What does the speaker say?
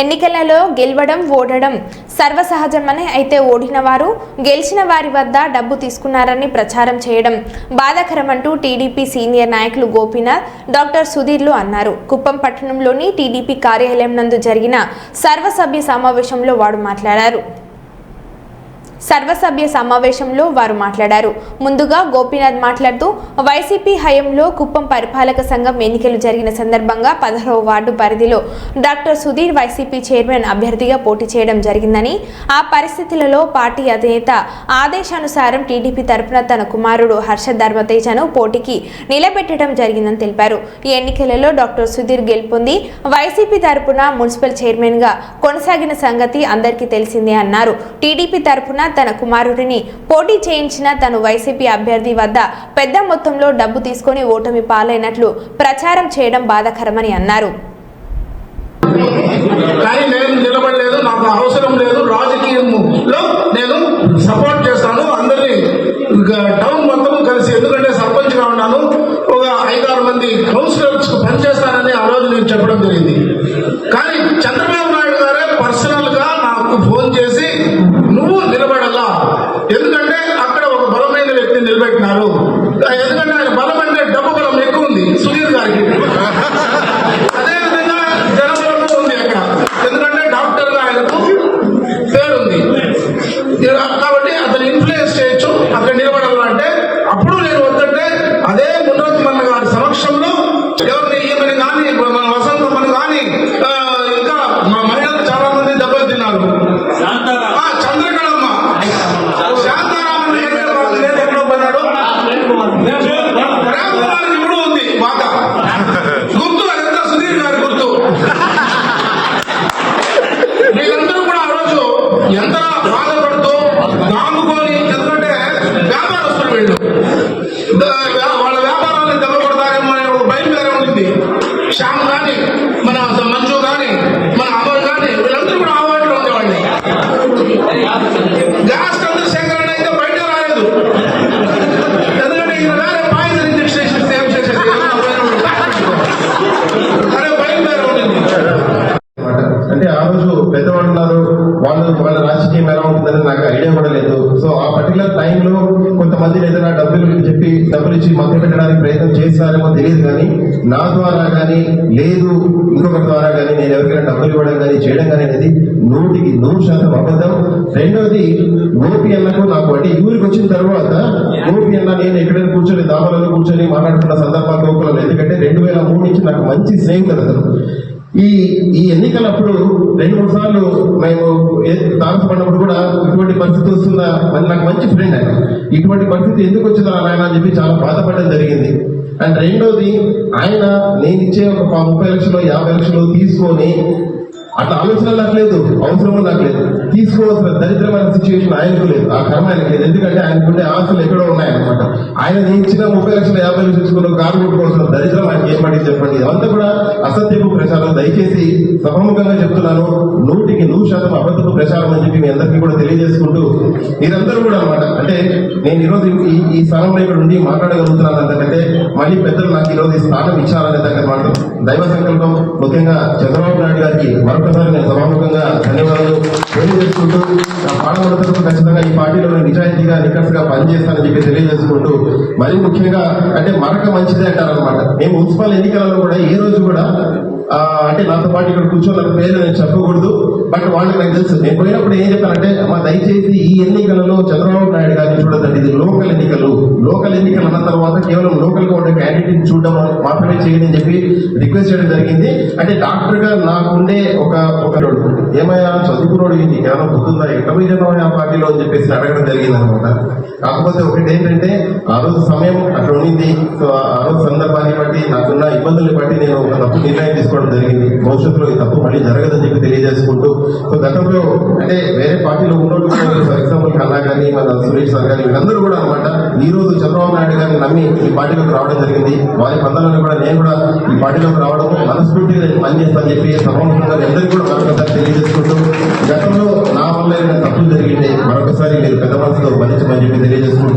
ఎన్నికలలో గెలవడం ఓడడం సర్వసహజమని అయితే ఓడిన వారు గెలిచిన వారి వద్ద డబ్బు తీసుకున్నారని ప్రచారం చేయడం బాధాకరమంటూ టీడీపీ సీనియర్ నాయకులు గోపీనాథ్ డాక్టర్ సుధీర్లు అన్నారు. కుప్పం పట్టణంలోని టీడీపీ కార్యాలయం నందు జరిగిన సర్వసభ్య సమావేశంలో వాడు మాట్లాడారు. సర్వసభ్య సమావేశంలో వారు మాట్లాడారు. ముందుగా గోపీనాథ్ మాట్లాడుతూ వైసీపీ హయంలో కుప్పం పరిపాలక సంఘం ఎన్నికలు జరిగిన సందర్భంగా పదహారవ వార్డు పరిధిలో డాక్టర్ సుధీర్ వైసీపీ చైర్మన్ అభ్యర్థిగా పోటీ చేయడం జరిగిందని ఆ పరిస్థితులలో పార్టీ అధినేత ఆదేశానుసారం టీడీపీ తరపున తన కుమారుడు హర్ష ధర్మతేజను పోటీకి నిలబెట్టడం జరిగిందని తెలిపారు. ఈ ఎన్నికలలో డాక్టర్ సుధీర్ గెలుపొంది వైసీపీ తరపున మున్సిపల్ చైర్మన్గా కొనసాగిన సంగతి అందరికీ తెలిసిందే అన్నారు. టీడీపీ తరపున తన కుమారుడిని పోటీ చేయించిన తను వైసీపీ అభ్యర్థి వద్ద పెద్ద మొత్తంలో డబ్బు తీసుకొని ఓటమి పాలైనట్లు ప్రచారం చేయడం బాధాకరమని అన్నారు. కానీ నేను నిలబడలేదు నాకు అవసరం లేదు రాజకీయంలో నేను సపోర్ట్ చేస్తాను. అందరినీ టౌన్ మొత్తం కలిసి ఎందుకంటే ఉన్నాను. ఒక ఐదారు మంది కౌన్సిలర్స్ పనిచేస్తానని ఆ రోజు నేను చెప్పడం జరిగింది. కానీ చంద్రబాబు నాయుడు గారే పర్సనల్గా నాకు ఫోన్ చేసి నువ్వు నిలబడాలా ఎందుకంటే అక్కడ ఒక బలమైన ఉన్నారు ఎందుకంటే ఆయన బలం అంటే డబ్బు బలం ఎక్కువ ఉంది. సుధీర్ గారికి. అదేవిధంగా జనబలం ఉంది అక్కడ. ఎందుకంటే డాక్టర్ ఆయనకు పేరుంది ఇలా కాబట్టి అతను ఇన్ఫ్లుయెన్స్ చేయొచ్చు అక్కడ నిలబడాలంటే అప్పుడు నేను వద్దంటే అదే మున్నోత్ మన్న గారి సమక్షంలో ఎవరిని ఈమెని కానీ మన వసంతమ్మని కానీ ఆ, ఇంకా మా మహిళలు చాలా మంది దెబ్బలు తిన్నారు ఆ, చంద్రకళమ్మ శాంతారామన్ ఏం లేదు, లేదు ఎక్కడో పోయినాడు ప్రేమ కుమార్ ఇప్పుడు ఉంది బాగా గుర్తు అదంతా సుధీర్ గారి గుర్తు వీళ్ళందరూ కూడా ఆ రోజు ఎంత బాధపడుతూ దాముకొని ఎందుకంటే వ్యాపారస్తులు వీళ్ళు ద- వ్యా- వాళ్ళ వ్యాపారాన్ని దెబ్బకొడతారేమో అనే ఒక భయం వేరే ఉంటుంది శ్యామ్ కానీ మన మంజు కానీ మన అమర్ కానీ వీళ్ళందరూ కూడా ఆ వాటిలో ఉండేవాళ్ళు గ్యాస్ అయితే బయట రాలేదు. ఎందుకంటే ఈయన వేరే పాయిజన్ ఇంజక్షన్ సేవ్ చేసేది అరే అంటే ఆ రోజు పెద్దవాళ్ళు ఉన్నారు. వాళ్ళు వాళ్ళ రాజకీయం ఎలా ఉంటుందని నాకు ఐడియా కూడా లేదు. సో ఆ పర్టికులర్ టైంలో కొంతమంది ఏదైనా డబ్బులు చెప్పి డబ్బులు ఇచ్చి మభ్య పెట్టడానికి ప్రయత్నం చేస్తారేమో తెలియదు కానీ నా ద్వారా కానీ లేదు ఇంకొకరి ద్వారా కానీ నేను ఎవరికైనా డబ్బులు ఇవ్వడం కానీ చేయడం కానీ అనేది నూటికి నూరు శాతం అబద్ధం. రెండవది గోపి అన్నకు నాకు అంటే ఈ ఊరికి వచ్చిన తర్వాత గోపి అన్న నేను ఎక్కడైనా కూర్చొని దాబాలలో కూర్చొని మాట్లాడుతున్న సందర్భాలు గోకులం ఎందుకంటే రెండు వేల మూడు నుంచి నాకు మంచి స్నేహితులు అతను. ఈ ఈ ఎన్నికలప్పుడు రెండు మూడు సార్లు మేము ఏ- తారసపడినప్పుడు కూడా ఇటువంటి పరిస్థితి వస్తుందా? అని నాకు మంచి ఫ్రెండ్ ఆయన. ఇటువంటి పరిస్థితి ఎందుకు వచ్చిందా ఆయన అని చెప్పి చాలా బాధపడడం జరిగింది. అండ్ రెండోది ఆయన నేను ఇచ్చే ఒక ముప్పై లక్షలు యాభై లక్షలు తీసుకొని అట్లా ఆలోచన నాకు లేదు అవసరం నాకు లేదు తీసుకోవాల్సిన దరిద్రమైన సిచ్యువేషన్ ఆయనకు లేదు. ఆ కర్మ ఆయనకు లేదు. ఎందుకంటే ఆయనకుండే ఆశలు ఎక్కడో ఉన్నాయన్నమాట. ఆయన ఇచ్చిన ముప్పై లక్షల యాభై లక్షలు తీసుకుని కారు కొట్టుకోవాల్సిన దరిద్రం ఆయనకి ఏం చెప్పండి. అంతా కూడా అసత్యపు ప్రచారం. దయచేసి సభముఖంగా చెప్తున్నాను నూటికి నూరు శాతం అబద్ధపు ప్రచారం అని చెప్పి మీ అందరికీ కూడా తెలియజేసుకుంటూ మీరందరూ కూడా అనమాట అంటే నేను ఈరోజు ఈ ఈ స్థానంలో ఇక్కడ ఉండి మాట్లాడగలుగుతున్నాను అంతకంటే మళ్ళీ పెద్దలు నాకు ఈరోజు ఈ స్థానం ఇచ్చారనే దానికి మాత్రం దైవ సంకల్పం ముఖ్యంగా చంద్రబాబు నాయుడు గారికి మరొకసారి నేను సభాముఖంగా ధన్యవాదాలు తెలియజేసుకుంటూ నా పాడబడుతున్నప్పుడు ఖచ్చితంగా ఈ పార్టీలో నేను నిజాయితీగా నికర్స్గా పనిచేస్తానని చెప్పి తెలియజేసుకుంటూ మరీ ముఖ్యంగా అంటే మరొక మంచిదే అంటారనమాట మేము మున్సిపల్ ఎన్నికలలో కూడా ఏ రోజు కూడా అంటే నాతో పాటు ఇక్కడ కూర్చొని నాకు పేరు నేను చెప్పకూడదు. బట్ వాళ్ళకి నాకు తెలుసు. నేను పోయినప్పుడు ఏం చెప్పానంటే మా దయచేసి ఈ ఎన్నికలలో చంద్రబాబు నాయుడు గారిని చూడదండి ఇది లోకల్ ఎన్నికలు. లోకల్ ఎన్నికలు అన్న తర్వాత కేవలం లోకల్గా ఉండే క్యాండిడేట్ చూడడం మాత్రమే చేయండి అని చెప్పి రిక్వెస్ట్ చేయడం జరిగింది. అంటే డాక్టర్గా నాకుండే ఒక ఒక ఏమైనా చదువుకున్నాడు ఇది జ్ఞానం పుట్టిందా ఎక్కడ ఆ పార్టీలో అని చెప్పేసి అడగడం జరిగింది అనమాట కాకపోతే ఒకటి ఏంటంటే ఆ రోజు సమయం అట్లా ఉండింది. సో ఆ రోజు సందర్భాన్ని బట్టి నాకున్న ఇబ్బందుల్ని బట్టి నేను ఒక తప్పు నిర్ణయం తీసుకోవడం జరిగింది. భవిష్యత్తులో ఈ తప్పు మళ్ళీ జరగదని చెప్పి తెలియజేసుకుంటూ సో గతంలో అంటే వేరే పార్టీలో ఉన్నోళ్ళు ఫర్ ఎగ్జాంపుల్ కన్నా కానీ మన సురేష్ సార్ కానీ వీళ్ళందరూ కూడా అనమాట ఈ రోజు చంద్రబాబు నాయుడు గారిని నమ్మి ఈ పార్టీలోకి రావడం జరిగింది. వారి పందాలను కూడా నేను కూడా ఈ పార్టీలోకి రావడం మనస్ఫూర్తిగా నేను పనిచేస్తానని చెప్పి సభాముఖంగా అందరికీ కూడా మరొకసారి తెలియజేసుకుంటూ గతంలో నా వల్ల ఏమైనా తప్పులు జరిగింటే మరొకసారి మీరు పెద్ద మనసుతో భరించమని చెప్పి తెలియజేసుకుంటూ